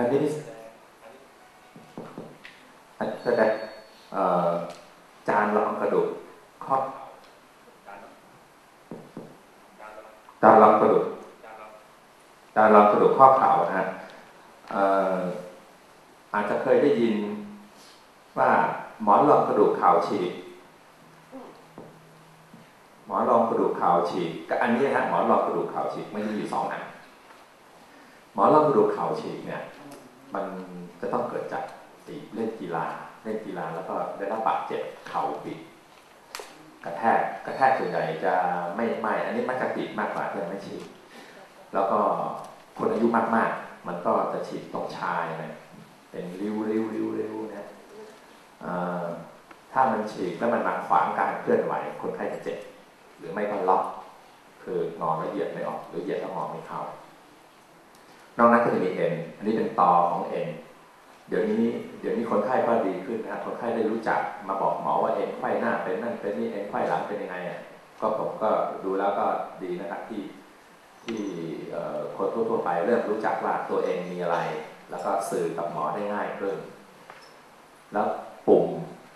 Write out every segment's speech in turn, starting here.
อันนี้อันแสดงจานรองกระดูกข้อจานรองกระดูกจานรองกระดูกข้อเข่านะฮะอาจจะเคยได้ยินว่าหมอนรองกระดูกเข่าฉีกหมอนรองกระดูกเข่าฉีกก็อันนี้นะฮะหมอนรองกระดูกเข่าฉีกมันจะอยู่สองอันหมอนรองกระดูกเข่าฉีกเนี่ย ต้องเกิดจากเล่นกีฬาเล่นกีฬาแล้วก็ได้รับบาดเจ็บเข่าปิดกระแทกกระแทกส่วนใหญ่จะไม่ไม่อันนี้มักจะปิดมากกว่าที่ไม่ฉีกแล้วก็คนอายุมากๆ มันก็จะฉีกตรงชายนะเป็นริ้วริ้วริ้วริ้วนะถ้ามันฉีกแล้วมันมาขวางการเคลื่อนไหวคนไข้จะเจ็บหรือไม่ก็ล็อกคือนอนแล้วเหยียดไม่ออก หรือเหยียดแล้วงอไม่เข้านอกนั้นก็จะมีเอ็นอันนี้เป็นตอของเอ็น เดี๋ยวนี้เดี๋ยวนี้คนไข้ก็ดีขึ้นนะคนไข้ได้รู้จักมาบอกหมอว่าเอ็นไข้หน้าเป็นนั่นเป็นนี่เอ็นไข้หลังเป็นยังไงอะก็ผมก็ดูแล้วก็ดีนะครับที่ที่คนทั่วๆไปเริ่มรู้จักว่าตัวเองมีอะไร แล้วก็สื่อกับหมอได้ง่ายขึ้น แล้วปุ่ม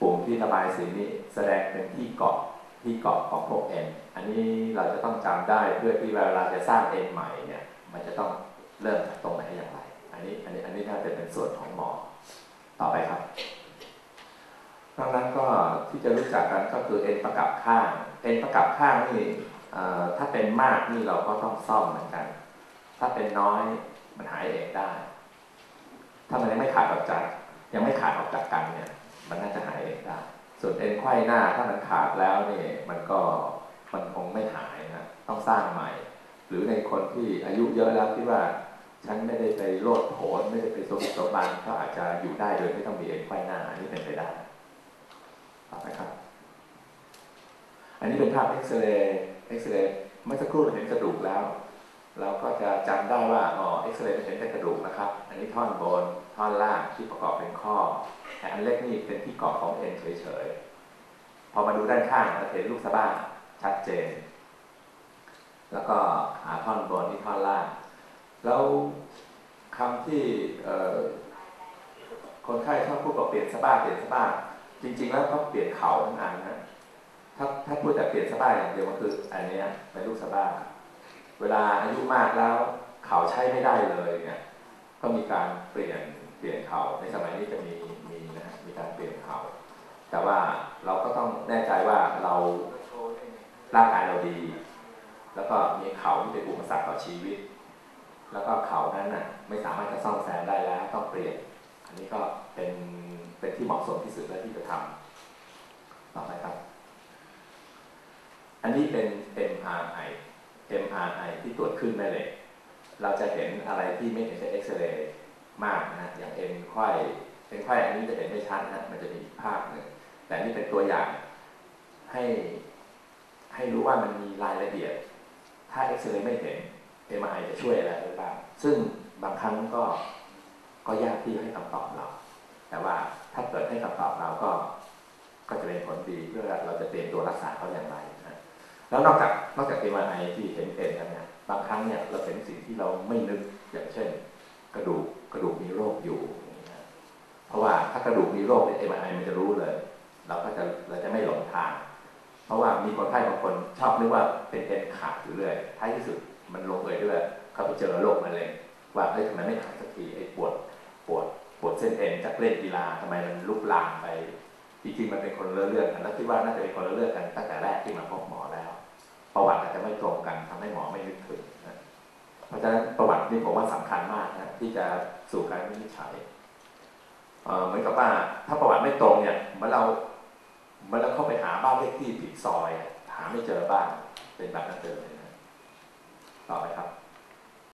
ปุ่มที่ระบายสีนี้แสดงเป็นที่เกาะที่เกาะของพวกเอ็นอันนี้เราจะต้องจำได้เพื่อที่เวลาจะสร้างเอ็นใหม่เนี่ย มันจะต้องเริ่มจากตรงไหนอย่างไร อันนี้อันนี้อันนี้น่าจะเป็นส่วนของ ต่อไปครับดังนั้นก็ที่จะรู้จักกันก็คือเอ็นประกับข้าง เอ็นประกับข้างนี่ถ้าเป็นมากนี่เราก็ต้องซ่อมเหมือนกัน ถ้าเป็นน้อยมันหายเองได้ ถ้ามันยังไม่ขาดออกจาก ยังไม่ขาดออกจากกันเนี่ย มันน่าจะหายเองได้ ส่วนเอ็นไขว้หน้าถ้ามันขาดแล้วนี่มันก็มันคงไม่หายนะต้องสร้างใหม่ หรือในคนที่อายุเยอะแล้วที่ว่า ฉันไม่ได้ไปโลดโผนไม่ได้ไปสมสมบันก็อาจจะอยู่ได้โดยไม่ต้องมีเอ็นไขว้หน้าอันนี้เป็นไปได้ต่อไปครับ อันนี้เป็นภาพเอ็กซเรย์เอ็กซเรย์เมื่อสักครู่เราเห็นกระดูกแล้ว เราก็จะจำได้ว่าอ๋อเอ็กซเรย์เห็นแต่กระดูกนะครับ อันนี้ท่อนบนท่อนล่างที่ประกอบเป็นข้อแต่อันเล็กนี่เป็นที่เกาะของเอ็นเฉยๆพอมาดูด้านข้างเราเห็นลูกสะบ้าชัดเจน แล้วก็ขาท่อนบนที่ท่อนล่าง แล้วคำที่คนไข้ชอบพูดว่าเปลี่ยนสบ้าเปลี่ยนสบ้าจริง ๆ แล้วเขาเปลี่ยนเขาทั้งอันนะถ้าถ้าพูดแต่เปลี่ยนสบ้าอย่างเดียวมันคืออันนี้เป็นลูกสบ้า เวลาอายุมากแล้วเขาใช้ไม่ได้เลยเนี่ยก็มีการเปลี่ยนเปลี่ยนเขาในสมัยนี้จะมีมีนะมีการเปลี่ยนเขาแต่ว่าเราก็ต้องแน่ใจว่าเราร่างกายเราดี แล้วก็มีเขาที่เป็นอุปสรรคต่อชีวิต แล้วก็เขานั้นน่ะไม่สามารถจะซ่อมแซมได้แล้วต้องเปลี่ยน อันนี้ก็เป็นเป็นที่เหมาะสมที่สุดแล้วที่จะทำต่อไปครับ อันนี้เป็น MRI MRI ที่ตรวจขึ้นแม่เหล็กเราจะเห็นอะไรที่ไม่เห็นในเอ็กซเรย์มากนะอย่างเอ็นไข้เอ็นไข้อันนี้จะเห็นไม่ชัดนะมันจะมีภาพหนึ่งแต่นี่เป็นตัวอย่างให้ให้รู้ว่ามันมีรายละเอียด ถ้าเอ็กซเรย์ไม่เห็น MRI จะช่วยอะไรได้บ้าง ซึ่งบางครั้งก็ก็ยากที่ให้คำตอบเรา แต่ว่าถ้าเกิดให้คำตอบเราก็ก็จะเป็นผลดีเพื่อเราจะเตรียมตัวรักษาเขาอย่างไรนะแล้วนอกจากนอกจาก MRI ที่เห็นเป็นกันเนี่ยบางครั้งเนี่ยเราเห็นสิ่งที่เราไม่นึกอย่างเช่น กระดูกกระดูกมีโรคอยู่ เพราะว่าถ้ากระดูกมีโรคใน MRI มันจะรู้เลย เราก็จะเราจะไม่หลงทาง เพราะว่ามีคนไข้บางคนชอบนึกว่าเป็นเอ็นขาดอยู่เรื่อยท้ายที่สุด มันลงเอยด้วยเขาไปเจอโรคมะเร็งว่าเอ้ยทำไมไม่หายสักทีไอ้ปวดปวดปวดเส้นเอ็นจากเล่นกีฬาทำไมมันลุกลามไปจริงๆมันเป็นคนละเรื่องกันแล้วคิดว่าน่าจะเป็นคนละเรื่องกันตั้งแต่แรกที่มาพบหมอแล้ว ประวัติอาจจะไม่ตรงกันทำให้หมอไม่นึกถึงนะเพราะฉะนั้นประวัตินี่ผมว่าสำคัญมากนะที่จะสู่การวินิจฉัยเหมือนกับว่าถ้าประวัติไม่ตรงเนี่ยเมื่อเราเมื่อเราเข้าไปหาบ้านเลขที่ผิดซอยหาไม่เจอบ้านเป็นแบบนั้นเลย ต่อไปครับ